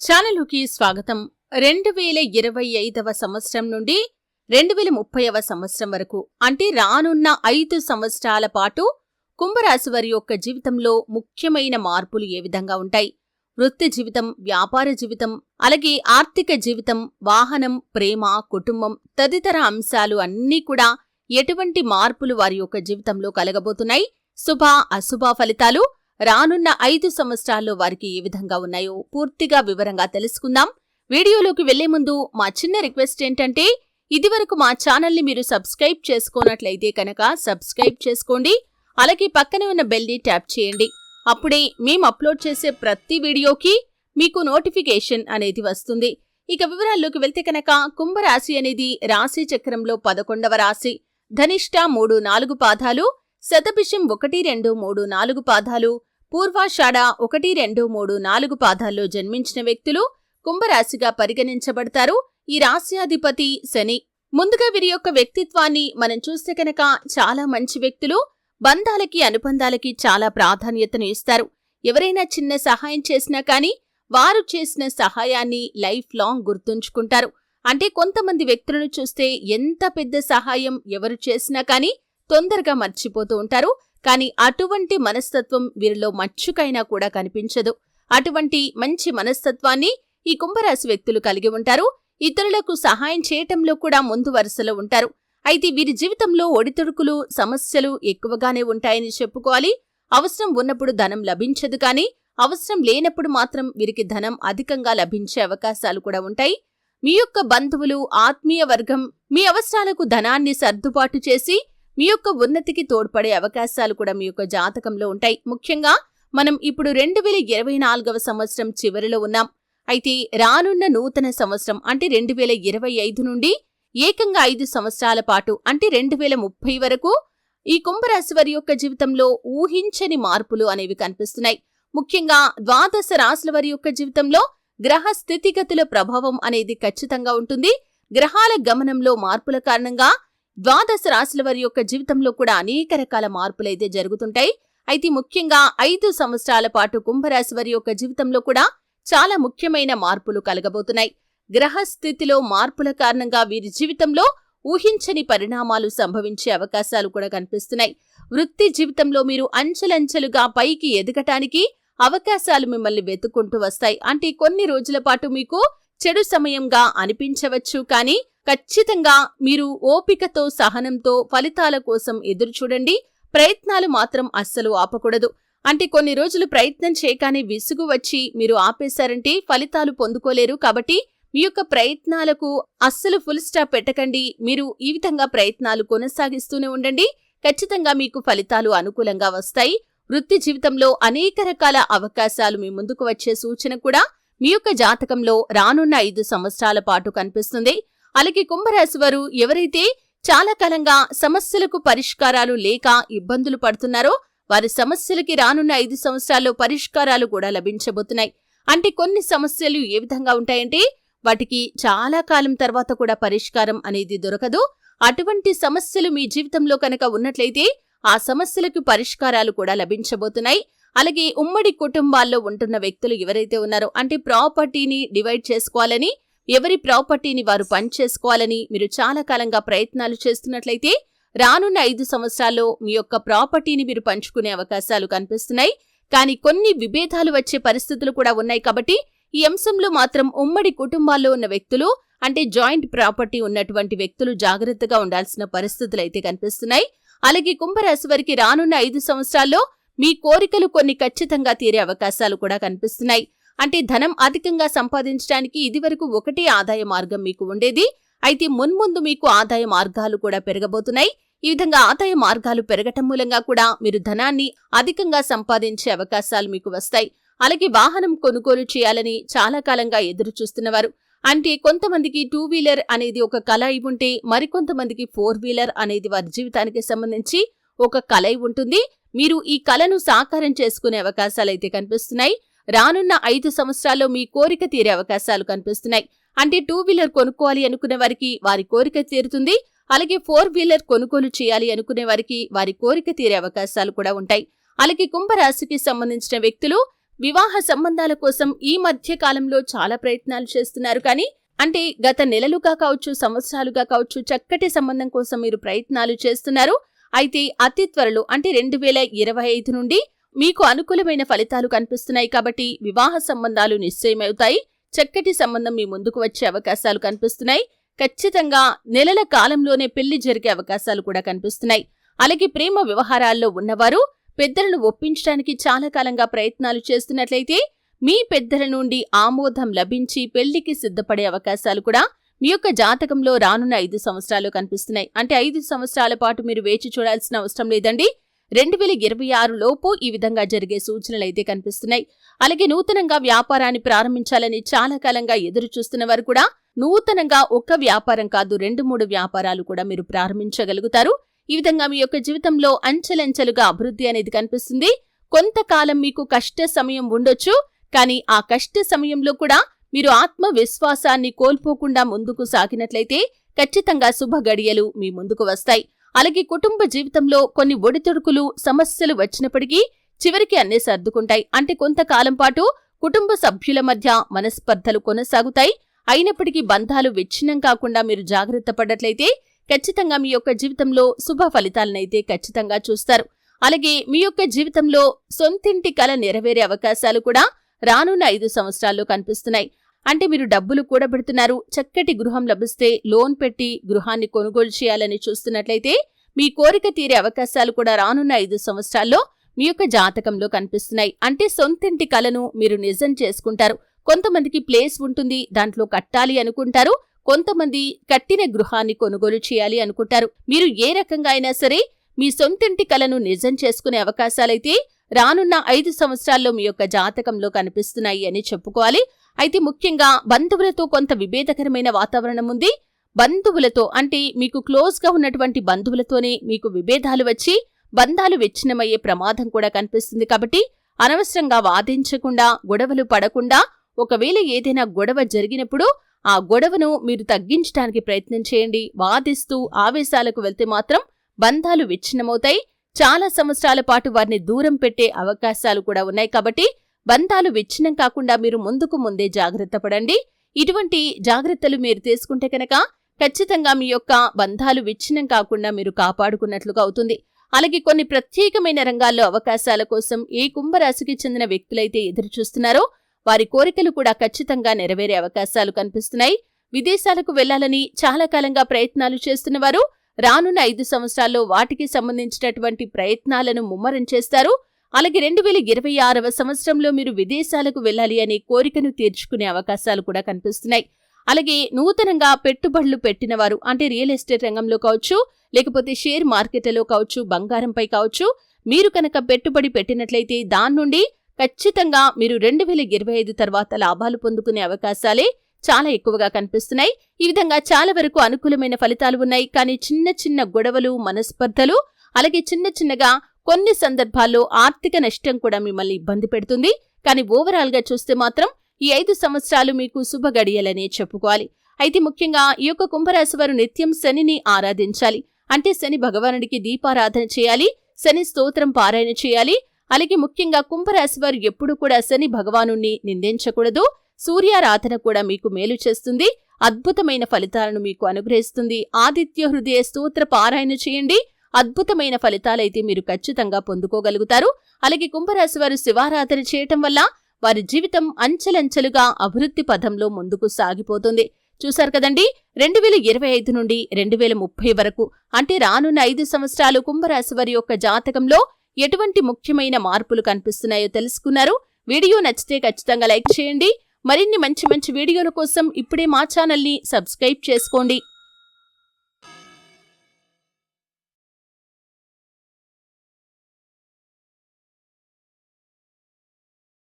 ఛానలుకి స్వాగతం. రెండు వేల ఇరవై ఐదవ సంవత్సరం నుండి రెండు వేల ముప్పైవ సంవత్సరం వరకు అంటే రానున్న ఐదు సంవత్సరాల పాటు కుంభరాశి వారి యొక్క జీవితంలో ముఖ్యమైన మార్పులు ఏ విధంగా ఉంటాయి? వృత్తి జీవితం వ్యాపార జీవితం అలాగే ఆర్థిక జీవితం వాహనం ప్రేమ కుటుంబం తదితర అంశాలు అన్నీ కూడా ఎటువంటి మార్పులు వారి యొక్క జీవితంలో కలగబోతున్నాయి? శుభ అశుభ ఫలితాలు రానున్న ఐదు సంవత్సరాల్లో వారికి ఏ విధంగా ఉన్నాయో పూర్తిగా వివరంగా తెలుసుకుందాం. వీడియోలోకి వెళ్ళే ముందు మా చిన్న రిక్వెస్ట్ ఏంటంటే ఇదివరకు మా ఛానల్ని మీరు సబ్స్క్రైబ్ చేసుకోనట్లయితే కనుక సబ్స్క్రైబ్ చేసుకోండి. అలాగే పక్కనే ఉన్న బెల్ని ట్యాప్ చేయండి. అప్పుడే మేము అప్లోడ్ చేసే ప్రతి వీడియోకి మీకు నోటిఫికేషన్ అనేది వస్తుంది. ఇక వివరాల్లోకి వెళ్తే కనుక కుంభరాశి అనేది రాశి చక్రంలో పదకొండవ రాశి. ధనిష్ట మూడు నాలుగు పాదాలు శతభిషం ఒకటి రెండు మూడు నాలుగు పాదాలు పూర్వాషాఢ ఒకటి రెండు మూడు నాలుగు పాదాల్లో జన్మించిన వ్యక్తులు కుంభరాశిగా పరిగణించబడతారు. ఈ రాశ్యాధిపతి శని. ముందుగా వీరి యొక్క వ్యక్తిత్వాన్ని మనం చూస్తే కనుక చాలా మంచి వ్యక్తులు. బంధాలకి అనుబంధాలకి చాలా ప్రాధాన్యతను ఇస్తారు. ఎవరైనా చిన్న సహాయం చేసినా కానీ వారు చేసిన సహాయాన్ని లైఫ్ లాంగ్ గుర్తుంచుకుంటారు. అంటే కొంతమంది వ్యక్తులను చూస్తే ఎంత పెద్ద సహాయం ఎవరు చేసినా కానీ తొందరగా మర్చిపోతూ ఉంటారు. కానీ అటువంటి మనస్తత్వం వీరిలో మచ్చుకైనా కూడా కనిపించదు. అటువంటి మంచి మనస్తత్వాన్ని ఈ కుంభరాశి వ్యక్తులు కలిగి ఉంటారు. ఇతరులకు సహాయం చేయటంలో కూడా ముందు వరుసలో ఉంటారు. అయితే వీరి జీవితంలో ఒడితుడుకులు సమస్యలు ఎక్కువగానే ఉంటాయని చెప్పుకోవాలి. అవసరం ఉన్నప్పుడు ధనం లభించదు కానీ అవసరం లేనప్పుడు మాత్రం వీరికి ధనం అధికంగా లభించే అవకాశాలు కూడా ఉంటాయి. మీ యొక్క బంధువులు ఆత్మీయ వర్గం మీ అవసరాలకు ధనాన్ని సర్దుబాటు చేసి మీ యొక్క ఉన్నతికి తోడ్పడే అవకాశాలు కూడా మీ యొక్క జాతకంలో ఉంటాయి. ముఖ్యంగా మనం ఇప్పుడు రెండు వేల ఇరవై నాలుగవ సంవత్సరం చివరిలో ఉన్నాం. అయితే రానున్న నూతన సంవత్సరం అంటే రెండు వేల ఇరవై ఐదు నుండి ఏకంగా ఐదు సంవత్సరాల పాటు అంటే రెండు వేల ముప్పై వరకు ఈ కుంభరాశి వారి యొక్క జీవితంలో ఊహించని మార్పులు అనేవి కనిపిస్తున్నాయి. ముఖ్యంగా ద్వాదశ రాశుల వారి యొక్క జీవితంలో గ్రహ స్థితిగతుల ప్రభావం అనేది ఖచ్చితంగా ఉంటుంది. గ్రహాల గమనంలో మార్పుల కారణంగా ద్వాదశ రాశుల వారి యొక్క జీవితంలో కూడా అనేక రకాల మార్పులైతే జరుగుతుంటాయి. అయితే ముఖ్యంగా ఐదు సంవత్సరాల పాటు కుంభరాశి వారి యొక్క జీవితంలో కూడా చాలా ముఖ్యమైన మార్పులు కలగబోతున్నాయి. గ్రహస్థితిలో మార్పుల కారణంగా వీరి జీవితంలో ఊహించని పరిణామాలు సంభవించే అవకాశాలు కూడా కనిపిస్తున్నాయి. వృత్తి జీవితంలో మీరు అంచెలంచెలుగా పైకి ఎదగటానికి అవకాశాలు మిమ్మల్ని వెతుక్కుంటూ వస్తాయి. అంటే కొన్ని రోజుల పాటు మీకు చెడు సమయంగా అనిపించవచ్చు కానీ ఖచ్చితంగా మీరు ఓపికతో సహనంతో ఫలితాల కోసం ఎదురుచూడండి ప్రయత్నాలు మాత్రం అస్సలు ఆపకూడదు. అంటే కొన్ని రోజులు ప్రయత్నం చేయగానే విసుగు వచ్చి మీరు ఆపేశారంటే ఫలితాలు పొందుకోలేరు కాబట్టి మీ యొక్క ప్రయత్నాలకు అస్సలు ఫుల్ స్టాప్ పెట్టకండి. మీరు ఈ విధంగా ప్రయత్నాలు కొనసాగిస్తూనే ఉండండి. ఖచ్చితంగా మీకు ఫలితాలు అనుకూలంగా వస్తాయి. వృత్తి జీవితంలో అనేక రకాల అవకాశాలు మీ ముందుకు వచ్చే సూచన కూడా మీ యొక్క జాతకంలో రానున్న ఐదు సంవత్సరాల పాటు కనిపిస్తుంది. అలాగే కుంభరాశి వారు ఎవరైతే చాలా కాలంగా సమస్యలకు పరిష్కారాలు లేక ఇబ్బందులు పడుతున్నారో వారి సమస్యలకి రానున్న ఐదు సంవత్సరాల్లో పరిష్కారాలు కూడా లభించబోతున్నాయి. అంటే కొన్ని సమస్యలు ఏ విధంగా ఉంటాయంటే వాటికి చాలా కాలం తర్వాత కూడా పరిష్కారం అనేది దొరకదు. అటువంటి సమస్యలు మీ జీవితంలో కనుక ఉన్నట్లయితే ఆ సమస్యలకు పరిష్కారాలు కూడా లభించబోతున్నాయి. అలాగే ఉమ్మడి కుటుంబాల్లో ఉంటున్న వ్యక్తులు ఎవరైతే ఉన్నారో అంటే ప్రాపర్టీని డివైడ్ చేసుకోవాలని ఎవరి ప్రాపర్టీని వారు పనిచేసుకోవాలని మీరు చాలా కాలంగా ప్రయత్నాలు చేస్తున్నట్లయితే రానున్న ఐదు సంవత్సరాల్లో మీ యొక్క ప్రాపర్టీని మీరు పంచుకునే అవకాశాలు కనిపిస్తున్నాయి. కానీ కొన్ని విభేదాలు వచ్చే పరిస్థితులు కూడా ఉన్నాయి కాబట్టి ఈ అంశంలో మాత్రం ఉమ్మడి కుటుంబాల్లో ఉన్న వ్యక్తులు అంటే జాయింట్ ప్రాపర్టీ ఉన్నటువంటి వ్యక్తులు జాగ్రత్తగా ఉండాల్సిన పరిస్థితులు అయితే కనిపిస్తున్నాయి. అలాగే కుంభరాశి వారికి రానున్న ఐదు సంవత్సరాల్లో మీ కోరికలు కొన్ని ఖచ్చితంగా తీరే అవకాశాలు కూడా కనిపిస్తున్నాయి. అంటే ధనం అధికంగా సంపాదించడానికి ఇదివరకు ఒకటే ఆదాయ మార్గం మీకు ఉండేది. అయితే మున్ముందు మీకు ఆదాయ మార్గాలు కూడా పెరగబోతున్నాయి. ఈ విధంగా ఆదాయ మార్గాలు పెరగటం మూలంగా కూడా మీరు ధనాన్ని అధికంగా సంపాదించే అవకాశాలు మీకు వస్తాయి. అలాగే వాహనం కొనుగోలు చేయాలని చాలా కాలంగా ఎదురు చూస్తున్నవారు. అంటే కొంతమందికి టూ వీలర్ అనేది ఒక కళ అయి ఉంటే మరికొంతమందికి ఫోర్ వీలర్ అనేది వారి జీవితానికి సంబంధించి ఒక కళ ఉంటుంది. మీరు ఈ కలను సాకారం చేసుకునే అవకాశాలు అయితే కనిపిస్తున్నాయి. రానున్న ఐదు సంవత్సరాల్లో మీ కోరిక తీరే అవకాశాలు కనిపిస్తున్నాయి. అంటే టూ వీలర్ కొనుక్కోవాలి అనుకునే వారికి వారి కోరిక తీరుతుంది. అలాగే ఫోర్ వీలర్ కొనుగోలు చేయాలి అనుకునే వారికి వారి కోరిక తీరే అవకాశాలు కూడా ఉంటాయి. అలాగే కుంభరాశికి సంబంధించిన వ్యక్తులు వివాహ సంబంధాల కోసం ఈ మధ్య కాలంలో చాలా ప్రయత్నాలు చేస్తున్నారు. కానీ అంటే గత నెలలుగా కావచ్చు సంవత్సరాలుగా కావచ్చు చక్కటి సంబంధం కోసం మీరు ప్రయత్నాలు చేస్తున్నారు. అయితే అతి త్వరలో అంటే రెండు వేల ఇరవై ఐదు నుండి మీకు అనుకూలమైన ఫలితాలు కనిపిస్తున్నాయి కాబట్టి వివాహ సంబంధాలు నిశ్చయమవుతాయి. చక్కటి సంబంధం మీ ముందుకు వచ్చే అవకాశాలు కనిపిస్తున్నాయి. ఖచ్చితంగా నెలల కాలంలోనే పెళ్ళి జరిగే అవకాశాలు కూడా కనిపిస్తున్నాయి. అలాగే ప్రేమ వ్యవహారాల్లో ఉన్నవారు పెద్దలను ఒప్పించడానికి చాలా కాలంగా ప్రయత్నాలు చేస్తున్నట్లయితే మీ పెద్దల నుండి ఆమోదం లభించి పెళ్ళికి సిద్ధపడే అవకాశాలు కూడా మీ యొక్క జాతకంలో రానున్న ఐదు సంవత్సరాలు కనిపిస్తున్నాయి. అంటే ఐదు సంవత్సరాల పాటు మీరు వేచి చూడాల్సిన అవసరం లేదండి. రెండు వేల ఇరవై ఆరు లోపు ఈ విధంగా జరిగే సూచనలు అయితే కనిపిస్తున్నాయి. అలాగే నూతనంగా వ్యాపారాన్ని ప్రారంభించాలని చాలా కాలంగా ఎదురు చూస్తున్న వారు కూడా నూతనంగా ఒక్క వ్యాపారం కాదు రెండు మూడు వ్యాపారాలు కూడా మీరు ప్రారంభించగలుగుతారు. ఈ విధంగా మీ యొక్క జీవితంలో అంచెలంచెలుగా అభివృద్ధి అనేది కనిపిస్తుంది. కొంతకాలం మీకు కష్ట సమయం ఉండొచ్చు కానీ ఆ కష్ట సమయంలో కూడా మీరు ఆత్మవిశ్వాసాన్ని కోల్పోకుండా ముందుకు సాగినట్లయితే ఖచ్చితంగా శుభ గడియలు మీ ముందుకు వస్తాయి. అలాగే కుటుంబ జీవితంలో కొన్ని ఒడితొడుకులు సమస్యలు వచ్చినప్పటికీ చివరికి అన్నీ సర్దుకుంటాయి. అంటే కొంతకాలం పాటు కుటుంబ సభ్యుల మధ్య మనస్పర్ధలు కొనసాగుతాయి. అయినప్పటికీ బంధాలు విచ్ఛిన్నం కాకుండా మీరు జాగ్రత్త పడ్డట్లయితే ఖచ్చితంగా మీ యొక్క జీవితంలో శుభ ఫలితాలనైతే ఖచ్చితంగా చూస్తారు. అలాగే మీ యొక్క జీవితంలో సొంతింటి కల నెరవేరే అవకాశాలు కూడా రానున్న ఐదు సంవత్సరాల్లో కనిపిస్తున్నాయి. అంటే మీరు డబ్బులు కూడబెడుతున్నారు చక్కటి గృహం లభిస్తే లోన్ పెట్టి గృహాన్ని కొనుగోలు చేయాలని చూస్తున్నట్లయితే మీ కోరిక తీరే అవకాశాలు కూడా రానున్న ఐదు సంవత్సరాల్లో మీ యొక్క జాతకంలో కనిపిస్తున్నాయి. అంటే సొంతింటి కలను మీరు నిజం చేసుకుంటారు. కొంతమందికి ప్లేస్ ఉంటుంది దాంట్లో కట్టాలి అనుకుంటారు. కొంతమంది కట్టిన గృహాన్ని కొనుగోలు చేయాలి అనుకుంటారు. మీరు ఏ రకంగా అయినా సరే మీ సొంతింటి కలను నిజం చేసుకునే అవకాశాలైతే రానున్న ఐదు సంవత్సరాల్లో మీ యొక్క జాతకంలో కనిపిస్తున్నాయి అని చెప్పుకోవాలి. అయితే ముఖ్యంగా బంధువులతో కొంత విభేదకరమైన వాతావరణం ఉంది. బంధువులతో అంటే మీకు క్లోజ్గా ఉన్నటువంటి బంధువులతోనే మీకు విభేదాలు వచ్చి బంధాలు విచ్ఛిన్నమయ్యే ప్రమాదం కూడా కనిపిస్తుంది కాబట్టి అనవసరంగా వాదించకుండా గొడవలు పడకుండా ఒకవేళ ఏదైనా గొడవ జరిగినప్పుడు ఆ గొడవను మీరు తగ్గించడానికి ప్రయత్నం చేయండి. వాదిస్తూ ఆవేశాలకు వెళ్తే మాత్రం బంధాలు విచ్ఛిన్నమవుతాయి. చాలా సంవత్సరాల పాటు వారిని దూరం పెట్టే అవకాశాలు కూడా ఉన్నాయి కాబట్టి బంధాలు విచ్ఛిన్నం కాకుండా మీరు ముందుకు ముందే జాగ్రత్త పడండి. ఇటువంటి జాగ్రత్తలు మీరు తీసుకుంటే కనుక ఖచ్చితంగా మీ యొక్క బంధాలు విచ్ఛిన్నం కాకుండా మీరు కాపాడుకున్నట్లుగా అవుతుంది. అలాగే కొన్ని ప్రత్యేకమైన రంగాల్లో అవకాశాల కోసం ఏ కుంభరాశికి చెందిన వ్యక్తులైతే ఎదురు చూస్తున్నారో వారి కోరికలు కూడా ఖచ్చితంగా నెరవేరే అవకాశాలు కనిపిస్తున్నాయి. విదేశాలకు వెళ్ళాలని చాలా కాలంగా ప్రయత్నాలు చేస్తున్నవారు రానున్న ఐదు సంవత్సరాల్లో వాటికి సంబంధించినటువంటి ప్రయత్నాలను ముమ్మరం చేస్తారు. అలాగే రెండు వేల ఇరవై ఆరవ సంవత్సరంలో మీరు విదేశాలకు వెళ్ళాలి అనే కోరికను తీర్చుకునే అవకాశాలు కూడా కనిపిస్తున్నాయి. అలాగే నూతనంగా పెట్టుబడులు పెట్టినవారు అంటే రియల్ ఎస్టేట్ రంగంలో కావచ్చు లేకపోతే షేర్ మార్కెట్లో కావచ్చు బంగారంపై కావచ్చు మీరు కనుక పెట్టుబడి పెట్టినట్లయితే దాని నుండి ఖచ్చితంగా మీరు రెండు వేల ఇరవై ఐదు తర్వాత లాభాలు పొందుకునే అవకాశాలే చాలా ఎక్కువగా కనిపిస్తున్నాయి. ఈ విధంగా చాలా వరకు అనుకూలమైన ఫలితాలు ఉన్నాయి. కానీ చిన్న చిన్న గొడవలు మనస్పర్ధలు అలాగే చిన్న చిన్నగా కొన్ని సందర్భాల్లో ఆర్థిక నష్టం కూడా మిమ్మల్ని ఇబ్బంది పెడుతుంది. కానీ ఓవరాల్గా చూస్తే మాత్రం ఈ ఐదు సంవత్సరాలు మీకు శుభ గడియలనే చెప్పుకోవాలి. అయితే ముఖ్యంగా ఈ యొక్క కుంభరాశి వారు నిత్యం శనిని ఆరాధించాలి. అంటే శని భగవానుడికి దీపారాధన చేయాలి. శని స్తోత్రం పారాయణ చేయాలి. అలాగే ముఖ్యంగా కుంభరాశి వారు ఎప్పుడు కూడా శని భగవాను నిందించకూడదు. సూర్యారాధన కూడా మీకు మేలు చేస్తుంది. అద్భుతమైన ఫలితాలను మీకు అనుగ్రహిస్తుంది. ఆదిత్య హృదయ స్తోత్ర పారాయణ చేయండి. అద్భుతమైన ఫలితాలైతే మీరు ఖచ్చితంగా పొందుకోగలుగుతారు. అలాగే కుంభరాశి వారు శివారాధన చేయటం వల్ల వారి జీవితం అంచెలంచెలుగా అభివృద్ధి పథంలో ముందుకు సాగిపోతుంది. చూశారు కదండి? రెండు వేల ఇరవై ఐదు నుండి రెండు వేల ముప్పై వరకు అంటే రానున్న ఐదు సంవత్సరాలు కుంభరాశి వారి యొక్క జాతకంలో ఎటువంటి ముఖ్యమైన మార్పులు కనిపిస్తున్నాయో తెలుసుకున్నారు. వీడియో నచ్చితే ఖచ్చితంగా లైక్ చేయండి. మరిన్ని మంచి మంచి వీడియోల కోసం ఇప్పుడే మా ఛానల్ని సబ్స్క్రైబ్ చేసుకోండి.